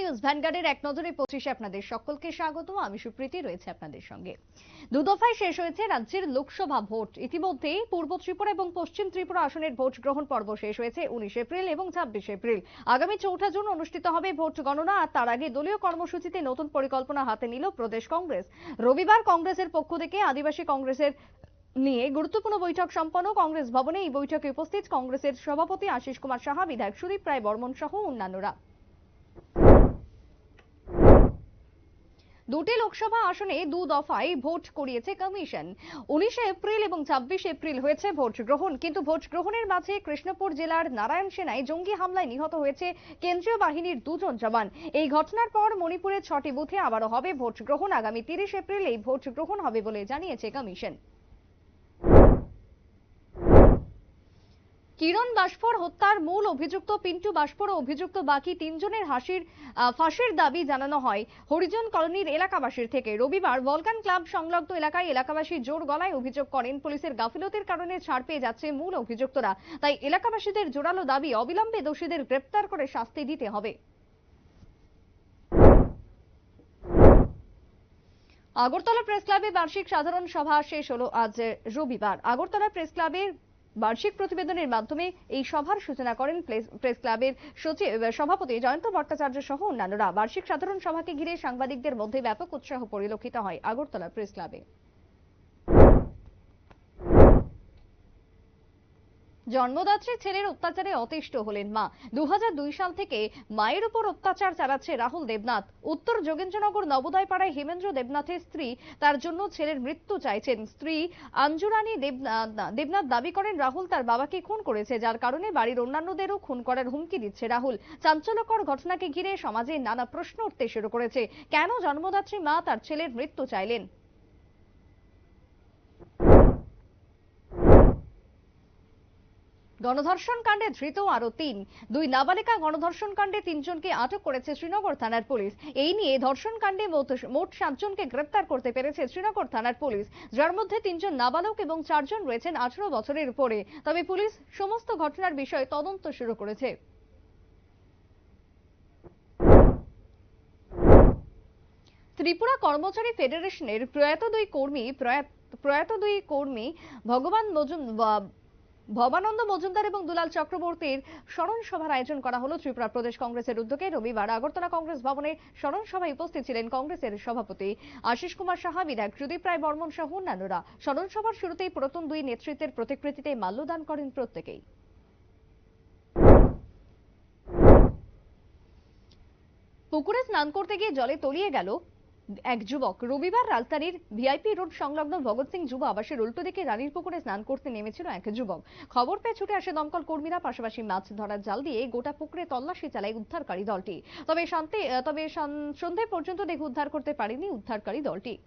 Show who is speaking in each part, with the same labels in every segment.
Speaker 1: News ভ্যানগার্ডের এক নজরে পঁচিশে আপনাদের সকলকে স্বাগত। আমি সুপ্রীতি, রয়েছে আপনাদের সঙ্গে। দু দফায় শেষ হয়েছে রাজ্যের লোকসভা ভোট। ইতিমধ্যে পূর্ব ত্রিপুরা এবং পশ্চিম ত্রিপুরা আসনের ভোট গ্রহণ পর্ব শেষ হয়েছে উনিশ এপ্রিল এবং ছাব্বিশ এপ্রিল। আগামী চৌঠা জুন অনুষ্ঠিত হবে ভোট গণনা আর তার আগে দলীয় কর্মসূচিতে নতুন পরিকল্পনা হাতে নিল প্রদেশ কংগ্রেস। রবিবার কংগ্রেসের পক্ষ থেকে আদিবাসী কংগ্রেসের নিয়ে গুরুত্বপূর্ণ বৈঠক সম্পন্ন কংগ্রেস ভবনে এই বৈঠকে উপস্থিত কংগ্রেসের সভাপতি আশিস কুমার সাহা, বিধায়ক সুদীপ রায় বর্মন সহ অন্যান্যরা। দুটি লোকসভা আসনে দু দফায় ভোট করিয়েছে কমিশন। উনিশে এপ্রিল এবং ছাব্বিশে এপ্রিল হয়েছে ভোট গ্রহণ। কিন্তু ভোট গ্রহণের মাঝে কৃষ্ণপুর জেলার নারায়ণ সেনায় জঙ্গি হামলায় নিহত হয়েছে কেন্দ্রীয় বাহিনীর দুজন জওয়ান। এই ঘটনার পর মণিপুরের ছটি বুথে আবারও হবে ভোট গ্রহণ। আগামী তিরিশ এপ্রিল এই ভোট গ্রহণ হবে বলে জানিয়েছে কমিশন। কিরণ বাষ্পর হত্যার মূল অভিযুক্ত, পিন্টু ও অভিযুক্ত বাকি তিনজনের হাসির ফাঁসির দাবি জানানো হয় হরিজন কলোনির এলাকাবাসীর থেকে। রবিবার ভলকান ক্লাব সংলগ্ন এলাকায় এলাকাবাসী জোর গলায় অভিযোগ করেন, পুলিশের গাফিলতির কারণে ছাড় পেয়ে যাচ্ছে মূল অভিযুক্তরা। তাই এলাকাবাসীদের জোরালো দাবি, অবিলম্বে দোষীদের গ্রেপ্তার করে শাস্তি দিতে হবে। আগরতলা প্রেস ক্লাবে বার্ষিক সাধারণ সভা শেষ হলো আজ রবিবার। আগরতলা প্রেস ক্লাবের বার্ষিক প্রতিবেদনের মাধ্যমে এই সভার সূচনা করেন প্রেস ক্লাবের সচিব সভাপতি জয়ন্ত ভট্টাচার্য সহ অন্যান্যরা। বার্ষিক সাধারণ সভাকে ঘিরে সাংবাদিকদের মধ্যে ব্যাপক উৎসাহ পরিলক্ষিত হয় আগরতলা প্রেস ক্লাবে। জন্মদাত্রী ছেলের অত্যাচারে অতিষ্ঠ হলেন মা। দু হাজার দুই সাল থেকে মায়ের উপর অত্যাচার চালাচ্ছে রাহুল দেবনাথ। উত্তর যোগেন্দ্রনগর নবোদয় পাড়ায় হেমেন্দ্র দেবনাথের স্ত্রী তার জন্য ছেলের মৃত্যু চাইছেন। স্ত্রী আঞ্জুরানী দেবনাথ দাবি করেন রাহুল তার বাবাকে খুন করেছে, যার কারণে বাড়ির অন্যান্যদেরও খুন করার হুমকি দিচ্ছে রাহুল। চাঞ্চল্যকর ঘটনাকে ঘিরে সমাজে নানা প্রশ্ন উঠতে শুরু করেছে। কেন জন্মদাত্রী মা তার ছেলের মৃত্যু চাইলেন? গণধর্ষণ কাণ্ডে ধৃত আরও তিন। দুই নাবালিকা গণধর্ষণ কাণ্ডে তিনজনকে আটক করেছে শ্রীনগর থানার পুলিশ। এই নিয়ে ধর্ষণ কাণ্ডে মোট- সাতজনকে গ্রেপ্তার করতে পেরেছে শ্রীনগর থানার পুলিশ। যার মধ্যে তিনজন নাবালক এবং চারজন রয়েছেন আঠারো বছরের উপরে। তবে পুলিশ সমস্ত ঘটনার বিষয়ে তদন্ত শুরু করেছে। ত্রিপুরা কর্মচারী ফেডারেশনের প্রয়াত দুই কর্মী প্রয়াত দুই কর্মী ভগবান মজুম বা- ভবানন্দ মজুমদার এবং দুলাল চক্রবর্তীর স্মরণ সভার আয়োজন করা হলো। ত্রিপুরা প্রদেশ কংগ্রেসের উদ্যোগে রবিবার আগরতলা কংগ্রেস ভবনে স্মরণ সভায় উপস্থিত ছিলেন কংগ্রেসের সভাপতি আশিস কুমার সাহা, বিধায়ক সুদীপ রায় বর্মন সহ অন্যান্যরা। স্মরণ সভার শুরুতেই প্রথম দুই নেতৃত্বের প্রতিকৃতিতে মাল্যদান করেন প্রত্যেকেই। পুকুরে স্নান করতে গিয়ে জলে তলিয়ে গেল এক যুবক রবিবার রাজধানীর ভিআইপি রোড সংলগ্ন ভগৎ সিং যুব আবাসের উল্টো দিকে রানীর পুকুরে স্নান করতে নেমেছিল এক যুবক। খবর পেয়ে ছুটে আসে দমকল কর্মীরা, পাশাপাশি মাছ ধরার জাল দিয়ে গোটা পুকুরে তল্লাশি চালায় উদ্ধারকারী দলটি। তবে শান্তি তবে সন- সন্ধে পর্যন্ত দেহ উদ্ধার করতে পারেনি উদ্ধারকারী দলটি।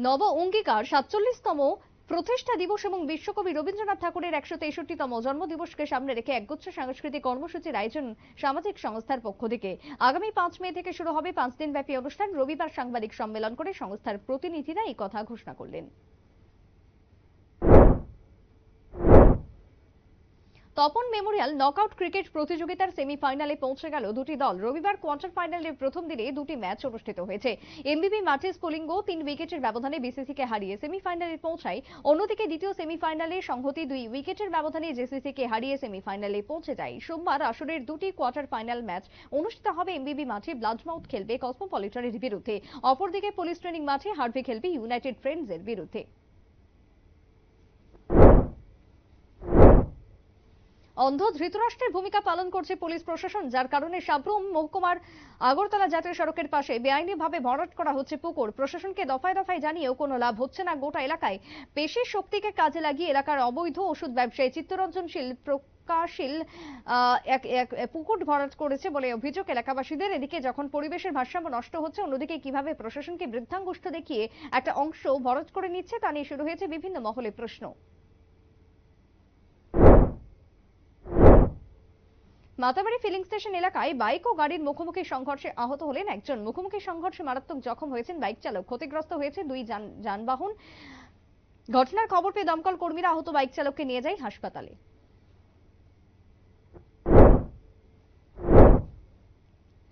Speaker 1: নব অঙ্গীকার সাতচল্লিশতম প্রতিষ্ঠা দিবস এবং বিশ্বকবি রবীন্দ্রনাথ ঠাকুরের একশো তেষট্টিতম জন্মদিবসকে সামনে রেখে একগুচ্ছ সাংস্কৃতিক কর্মসূচির আয়োজন সামাজিক সংস্থার পক্ষ থেকে। আগামী পাঁচ মে থেকে শুরু হবে পাঁচ দিনব্যাপী অনুষ্ঠান। রবিবার সাংবাদিক সম্মেলন করে সংস্থার প্রতিনিধিরা এই কথা ঘোষণা করলেন। তপন মেমোরিয়াল নকআউট ক্রিকেট প্রতিযোগিতার সেমিফাইনালে পৌঁছে গেল দুটি দল। রবিবার কোয়ার্টার ফাইনালের প্রথম দিনে দুটি ম্যাচ অনুষ্ঠিত হয়েছে। এমবিবি মার্টিস পোলিঙ্গো তিন উইকেটের ব্যবধানে বিসিসিকে হারিয়ে সেমিফাইনালে পৌঁছায়। অন্যদিকে দ্বিতীয় সেমিফাইনালে সংহতি দুই উইকেটের ব্যবধানে জেসিসিকে হারিয়ে সেমিফাইনালে পৌঁছে যায়। সোমবার আসরের দুটি কোয়ার্টার ফাইনাল ম্যাচ অনুষ্ঠিত হবে এমবিবি মাঠে ব্লাডমাউথ খেলবে কসমোপলিটনের বিরুদ্ধে। অপরদিকে পুলিশ ট্রেনিং মাঠে হার্ভে খেলবে ইউনাইটেড ফ্রেন্ডসের বিরুদ্ধে। অন্ধ ধৃতরাষ্ট্রের ভূমিকা পালন করছে পুলিশ প্রশাসন, যার কারণে সাব্রুম মহকুমার আগরতলা জাতীয় সড়কের পাশে বেআইনিভাবে ভরাট করা হচ্ছে পুকুর। প্রশাসনকে দফায় দফায় জানিয়েও কোনো লাভ হচ্ছে না গোটা এলাকায়। পেশির শক্তিকে কাজে লাগিয়ে এলাকার অবৈধ ওষুধ ব্যবসায়ী চিত্তরঞ্জনশীল প্রকাশীল পুকুর ভরাট করেছে বলে অভিযোগ এলাকাবাসীদের। এদিকে যখন পরিবেশের ভারসাম্য নষ্ট হচ্ছে, অন্যদিকে কীভাবে প্রশাসনকে বৃদ্ধাঙ্গুষ্ঠ দেখিয়ে একটা অংশ ভরাট করে নিচ্ছে, তা নিয়ে শুরু হয়েছে বিভিন্ন মহলে প্রশ্ন। মাতাবাড়ি ফিলিং স্টেশন এলাকায় বাইক ও গাড়ির মুখোমুখি সংঘর্ষে আহত হলেন একজন। মুখোমুখি সংঘর্ষে মারাত্মক জখম হয়েছেন বাইক চালক। ক্ষতিগ্রস্ত হয়েছে দুই যানবাহন। ঘটনার খবর পেয়ে দমকল কর্মীরা আহত বাইক চালককে নিয়ে যায় হাসপাতালে।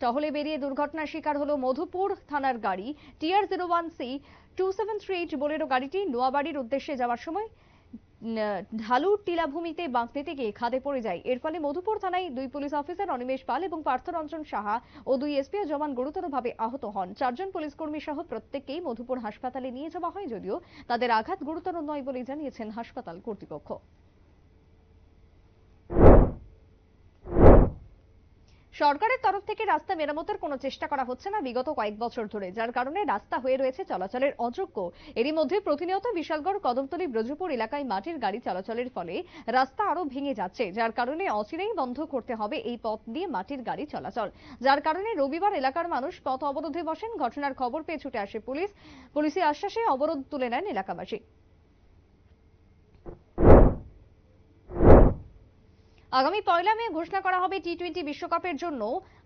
Speaker 1: টহলে বেরিয়ে দুর্ঘটনার শিকার হল মধুপুর থানার গাড়ি। TR zero one C two seven three eight Bolero গাড়িটি নোয়াবাড়ির উদ্দেশ্যে যাওয়ার সময় ন- ঢালু টিলাভূমিতে বাঁক নিতে গিয়ে খাদে পড়ে যায়। এর ফলে মধুপুর থানায় দুই পুলিশ অফিসার অনিমেষ পাল এবং পার্থ পার্থরঞ্জন সাহা ও দুই এসপি ও জওয়ান গুরুতরভাবে আহত হন। চারজন পুলিশ কর্মী সহ প্রত্যেককেই মধুপুর হাসপাতালে নিয়ে যাওয়া হয়, যদিও তাদের আঘাত গুরুতর নয় বলে জানিয়েছেন হাসপাতাল কর্তৃপক্ষ। সরকারের তরফ থেকে রাস্তা মেরামতের কোনো চেষ্টা করা হচ্ছে না বিগত কয়েক বছর ধরে, যার কারণে রাস্তা হয়ে রয়েছে চলাচলের অযোগ্য। এরই মধ্যে প্রতিনিয়ত বিশালগড়, কদমতলী, ব্রজপুর এলাকায় মাটির গাড়ি চলাচলের ফলে রাস্তা আরও ভেঙে যাচ্ছে, যার কারণে অচিরেই বন্ধ করতে হবে এই পথ দিয়ে মাটির গাড়ি চলাচল। যার কারণে রবিবার এলাকার মানুষ পথ অবরোধে বসেন। ঘটনার খবর পেয়ে ছুটে আসে পুলিশ। পুলিশের আশ্বাসে অবরোধ তুলে নেন এলাকাবাসী। আগামী পয়লা মে ঘোষণা করা হবে টি টোয়েন্টি বিশ্বকাপের জন্য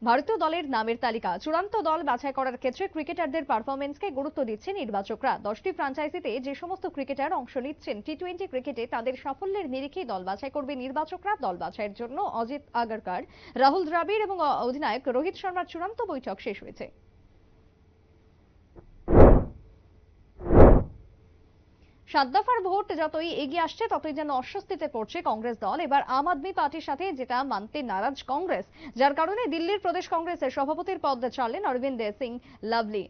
Speaker 1: ভারতীয় দলের নামের তালিকা। চূড়ান্ত দল বাছাই করার ক্ষেত্রে ক্রিকেটারদের পারফরমেন্সকে গুরুত্ব দিচ্ছে নির্বাচকরা। দশটি ফ্র্যাঞ্চাইজিতে যে সমস্ত ক্রিকেটার অংশ নিচ্ছেন টি টোয়েন্টি ক্রিকেটে তাদের সাফল্যের নিরিখে দল বাছাই করবে নির্বাচকরা। দল বাছাইয়ের জন্য অজিত আগারকার, রাহুল দ্রাবিড় এবং অধিনায়ক রোহিত শর্মার চূড়ান্ত বৈঠক শেষ হয়েছে। সাত দফার ভোট যতই এগিয়ে আসছে, ততই যেন অস্বস্তিতে পড়ছে কংগ্রেস দল। এবার আম আদমি পার্টির সাথে যেটা মানতে নারাজ কংগ্রেস, যার কারণে দিল্লির প্রদেশ কংগ্রেসের সভাপতির পদ ছাড়লেন অরবিন্দ সিং লাভলি।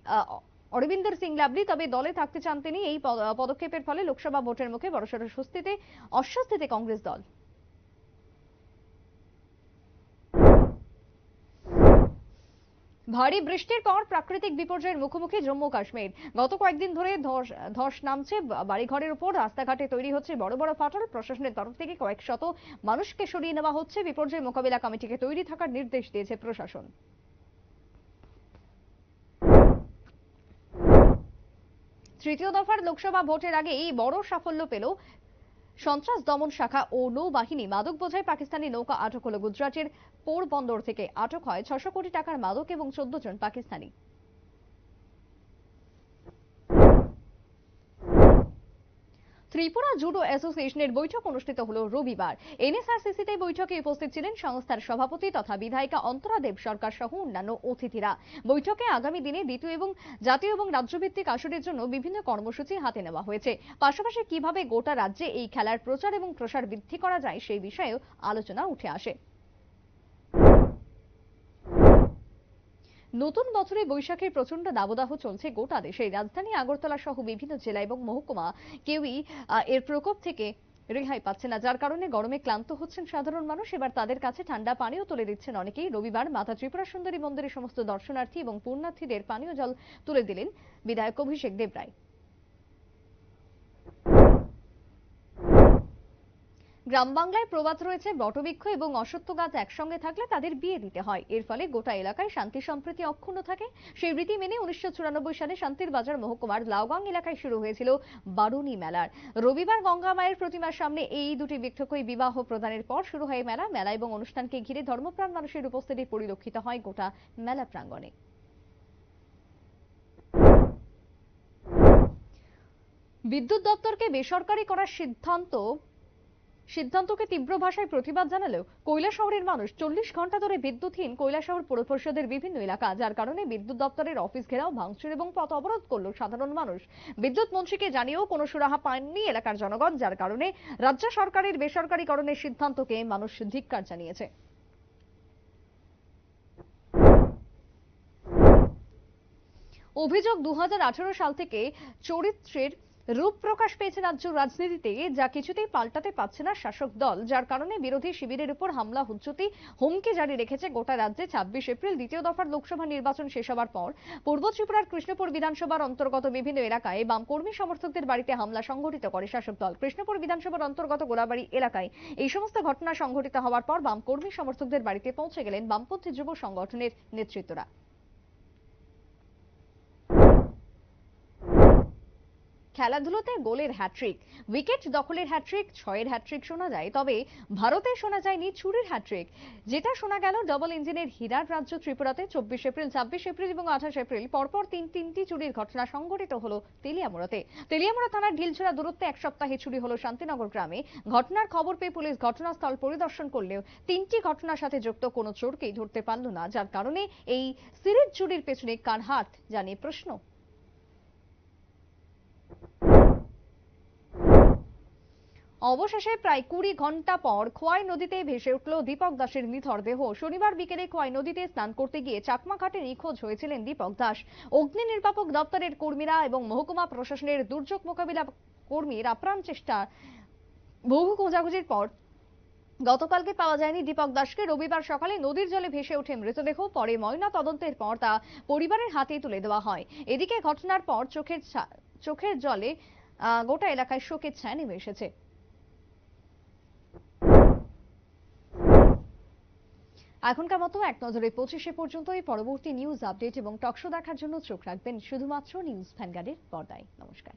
Speaker 1: অরবিন্দর সিং লাভলি তবে দলে থাকতে চান তিনি। এই পদ- পদক্ষেপের ফলে লোকসভা ভোটের মুখে বড়সড় স্বস্তিতে, অস্বস্তিতে কংগ্রেস দল। ভারী বৃষ্টির পর প্রাকৃতিক বিপর্যয়ের মুখোমুখি জম্মু কাশ্মীর। গত কয়েকদিন ধরে ধস নামছে বাড়িঘরের উপর। রাস্তাঘাটে তৈরি হচ্ছে বড় বড় ফাটল। প্রশাসনের তরফ থেকে কয়েক শত মানুষকে সরিয়ে নেওয়া হচ্ছে। বিপর্যয় মোকাবিলা কমিটিকে তৈরি থাকার নির্দেশ দিয়েছে প্রশাসন। তৃতীয় দফার লোকসভা ভোটের আগে এই বড় সাফল্য পেল সন্ত্রাস দমন শাখা ও নৌবাহিনী মাদক বোঝায় পাকিস্তানি নৌকা আটক হলো গুজরাটের পোরবন্দর থেকে। আটক হয় ছশো কোটি টাকার মাদক এবং চোদ্দ জন পাকিস্তানি। ত্রিপুরা জুডো অ্যাসোসিয়েশনের বৈঠক অনুষ্ঠিত হল রবিবার। এনএসআরসিসিতে বৈঠকে উপস্থিত ছিলেন সংস্থার সভাপতি তথা বিধায়িকা অন্তরা দেব সরকার সহ অন্যান্য অতিথিরা। বৈঠকে আগামী দিনে দ্বিতীয় এবং জাতীয় এবং রাজ্যভিত্তিক আসরের জন্য বিভিন্ন কর্মসূচি হাতে নেওয়া হয়েছে। পাশাপাশি কীভাবে গোটা রাজ্যে এই খেলার প্রচার এবং প্রসার বৃদ্ধি করা যায় সেই বিষয়েও আলোচনা উঠে আসে। নতুন বছরে বৈশাখের প্রচণ্ড দাবদাহ চলছে গোটা দেশে। রাজধানী আগরতলা সহ বিভিন্ন জেলা এবং মহকুমা কেউই এর প্রকোপ থেকে রেহাই পাচ্ছে না। যার কারণে গরমে ক্লান্ত হচ্ছেন সাধারণ মানুষ। এবার তাদের কাছে ঠান্ডা পানিও তুলে দিচ্ছেন অনেকেই। রবিবার মাতা ত্রিপুরা সুন্দরী মন্দিরের সমস্ত দর্শনার্থী এবং পুণ্যার্থীদের পানীয় জল তুলে দিলেন বিধায়ক অভিষেক দেবরায়। গ্রাম বাংলায় প্রবাদ রয়েছে, বটবৃক্ষ এবং অসত্য গাছ একসঙ্গে থাকলে তাদের বিয়ে দিতে হয়। এর ফলে গোটা এলাকায় শান্তি সম্প্রীতি অক্ষুণ্ণ থাকে। সেই রীতি মেনে উনিশশো চুরানব্বই সালে শান্তির বাজার মহকুমার লাউগাং এলাকায় শুরু হয়েছিল বারুনি মেলার। রবিবার গঙ্গা মায়ের প্রতিমার সামনে এই দুটি বৃক্ষকই বিবাহ প্রদানের পর শুরু হয় মেলা। মেলা এবং অনুষ্ঠানকে ঘিরে ধর্মপ্রাণ মানুষের উপস্থিতি পরিলক্ষিত হয় গোটা মেলা প্রাঙ্গণে। বিদ্যুৎ দপ্তরকে বেসরকারি করার সিদ্ধান্ত সিদ্ধান্তকে তীব্র ভাষায় প্রতিবাদ জানালেও কৈলাসহরের মানুষ চল্লিশ ঘণ্টা ধরে বিদ্যুৎহীন কৈলাসহর পৌর পরিষদের বিভিন্ন এলাকা, যার কারণে বিদ্যুৎ দপ্তরের অফিস ঘেরাও ভাঙচুর এবং পথ অবরোধ করল সাধারণ মানুষ। বিদ্যুৎ মন্ত্রীকে জানিয়েও কোনো সুরাহা পায়নি এলাকার জনগণ, যার কারণে রাজ্য সরকারের বেসরকারীকরণের সিদ্ধান্তকে মানুষ ধিক্কার জানিয়েছে। অভিযোগ দু হাজার আঠারো সাল থেকে চরিত্রের রূপ প্রকাশ পেয়েছে রাজ্য রাজনীতিতে, যা কিছুতেই পাল্টাতে পারছে না শাসক দল, যার কারণে বিরোধী শিবিরের উপর হামলা হুজ্জতি হুমকি জারি রেখেছে গোটা রাজ্যে ছাব্বিশ এপ্রিল, দ্বিতীয় দফার লোকসভা নির্বাচন শেষ হবার পর। পূর্ব ত্রিপুরার কৃষ্ণপুর বিধানসভার অন্তর্গত বিভিন্ন এলাকায় বাম কর্মী সমর্থকদের বাড়িতে হামলা সংঘটিত করে শাসক দল। কৃষ্ণপুর বিধানসভার অন্তর্গত গোলাবাড়ি এলাকায় এই সমস্ত ঘটনা সংঘটিত হওয়ার পর বাম কর্মী সমর্থকদের বাড়িতে পৌঁছে গেলেন বামপন্থী যুব সংগঠনের নেতৃত্বরা। খেলাধুলোতে গোলের হ্যাট্রিক উইকেট দখলের হ্যাট্রিক ছয়ের হ্যাট্রিক শোনা যায়, তবে ভারতে শোনা যায়নি চুরির হ্যাট্রিক যেটা শোনা গেল ডবল ইঞ্জিনের হীরার রাজ্য ত্রিপুরাতে চব্বিশ এপ্রিল, ছাব্বিশ এপ্রিল এবং আঠাশ এপ্রিল। পরপর তিন, তিনটি চুরির ঘটনা সংঘটিত হলো তেলিয়ামুড়াতে। তেলিয়ামুড়া থানার ঢিলছড়া দূরত্বে এক সপ্তাহে চুরি হলো শান্তিনগর গ্রামে। ঘটনার খবর পেয়ে পুলিশ ঘটনাস্থল পরিদর্শন করলেও তিনটি ঘটনার সাথে যুক্ত কোনো চোরকেই ধরতে পারল না, যার কারণে এই সিরিজ চুরির পেছনে কার হাত জানিয়ে প্রশ্ন। অবশেষে প্রায় কুড়ি ঘণ্টা পর খোয়াই নদীতে ভেসে উঠল দীপক দাসের নিথর দেহ। শনিবার বিকেলে খোয়াই নদীতে স্নান করতে গিয়ে চাকমাঘাটে নিখোঁজ হয়েছিলেন দীপক দাস। অগ্নি নির্বাপক দপ্তরের কর্মীরা এবং মহকুমা প্রশাসনের দুর্যোগ মোকাবিলা কর্মীর আপ্রাণ চেষ্টা। বহু খোঁজাখুঁজির পর গতকালকে পাওয়া যায়নি দীপক দাসকে। রবিবার সকালে নদীর জলে ভেসে ওঠে মৃতদেহ। পরে ময়না তদন্তের পর তা পরিবারের হাতে তুলে দেওয়া হয়। এদিকে ঘটনার পর চোখের চোখের জলে গোটা এলাকায় শোকের ছায়া নেমে এসেছে। এখনকার মতো এক নজরে পঁচিশে পর্যন্তই পরবর্তী নিউজ আপডেট এবং টকশো দেখার জন্য চোখ রাখবেন শুধুমাত্র নিউজ ভ্যানগার্ডের পর্দায়। নমস্কার।